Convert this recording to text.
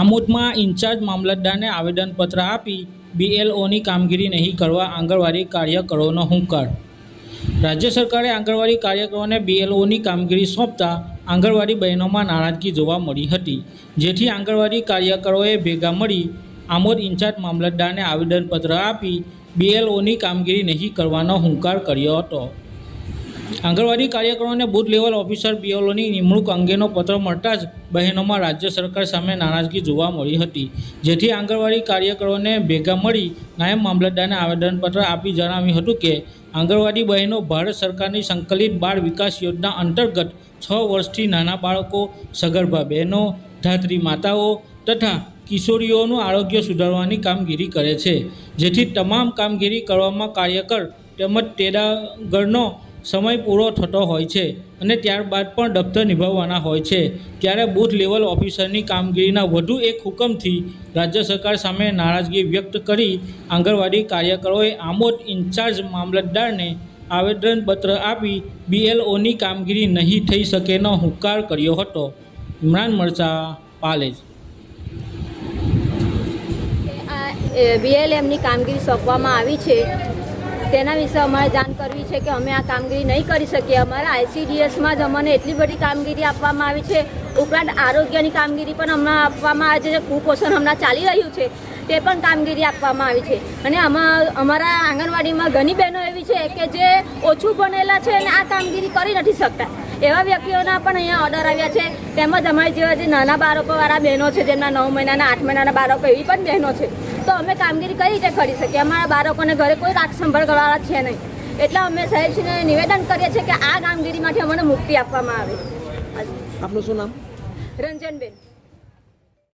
આમોદમાં in charge મામલતદારને આવેદનપત્ર આપી બીએલઓની કામગીરી નહીં કરવા આંગણવાડી કાર્યકરોનો હુંકાર. રાજ્ય સરકારે આંગણવાડી કાર્યકરોને બીએલઓની કામગીરી સોંપતા આંગણવાડી બહેનોમાં નારાજગી જોવા મળી હતી, જેથી આંગણવાડી કાર્યકરોએ ભેગા મળી આમોદ ઇન્ચાર્જ મામલતદારને આવેદનપત્ર આપી બીએલઓની કામગીરી નહીં કરવાનો હુંકાર કર્યો હતો. આંગણવાડી કાર્યકરોને બૂથ લેવલ ઓફિસર બીએલઓની નિમણૂક અંગેનો પત્ર મળતા જ બહેનોમાં રાજ્ય સરકાર સામે નારાજગી જોવા મળી હતી. જેથી આંગણવાડી કાર્યકરોને ભેગા મળી નાયબ મામલતદારને આવેદનપત્ર આપી જણાવ્યું હતું કે, આંગણવાડી બહેનો ભારત સરકારની સંકલિત બાળ વિકાસ યોજના અંતર્ગત છ વર્ષથી નાના બાળકો, સગર્ભા બહેનો, ધાત્રી માતાઓ તથા કિશોરીઓનું આરોગ્ય સુધારવાની કામગીરી કરે છે. જેથી તમામ કામગીરી કરવામાં કાર્યકર તેમજ તેડાગરનો સમય પૂરો થતો હોય છે અને ત્યારબાદ પણ દફતર નિભાવવાના હોય છે. ત્યારે બૂથ લેવલ ઓફિસરની કામગીરીના વધુ એક હુકમથી રાજ્ય સરકાર સામે નારાજગી વ્યક્ત કરી આંગણવાડી કાર્યકરોએ આમોદ ઇન્ચાર્જ મામલતદારને આવેદનપત્ર આપી બીએલઓની કામગીરી નહીં થઈ શકેનો હુંકાર કર્યો હતો. ઇમરાન મરચા, પાલેજ. બીએલએમની કામગીરી સોંપવામાં આવી છે. તેના વિશે અમારે જાણ કરવી છે કે અમે આ કામગીરી નહીં કરી શકીએ. અમારા આઈસીડીએસમાં જ અમને એટલી બધી કામગીરી આપવામાં આવી છે. ઉપરાંત આરોગ્યની કામગીરી પણ હમણાં આપવામાં આવે છે જે કુપોષણ હમણાં ચાલી રહ્યું છે, તે પણ કામગીરી આપવામાં આવી છે. અને અમારા આંગણવાડીમાં ઘણી બહેનો એવી છે કે જે ઓછું ભણેલા છે અને આ કામગીરી કરી નથી શકતા. એવા વ્યક્તિઓના પણ અહીંયા ઓર્ડર આવ્યા છે. તેમજ અમારી જેવા જે નાના બાળકોવાળા બહેનો છે, જેમના નવ મહિનાના, આઠ મહિનાના બાળકો, એવી પણ બહેનો છે. તો અમે કામગીરી કઈ રીતે કરી શકીએ? અમારા બાળકોને ઘરે કોઈ રાખ સંભાળ કરવાના છે નહીં. એટલે અમે સાહેબશ્રીને નિવેદન કરીએ છીએ કે આ કામગીરી માટે અમને મુક્તિ આપવામાં આવે. આપનું શું નામ? રંજનબેન.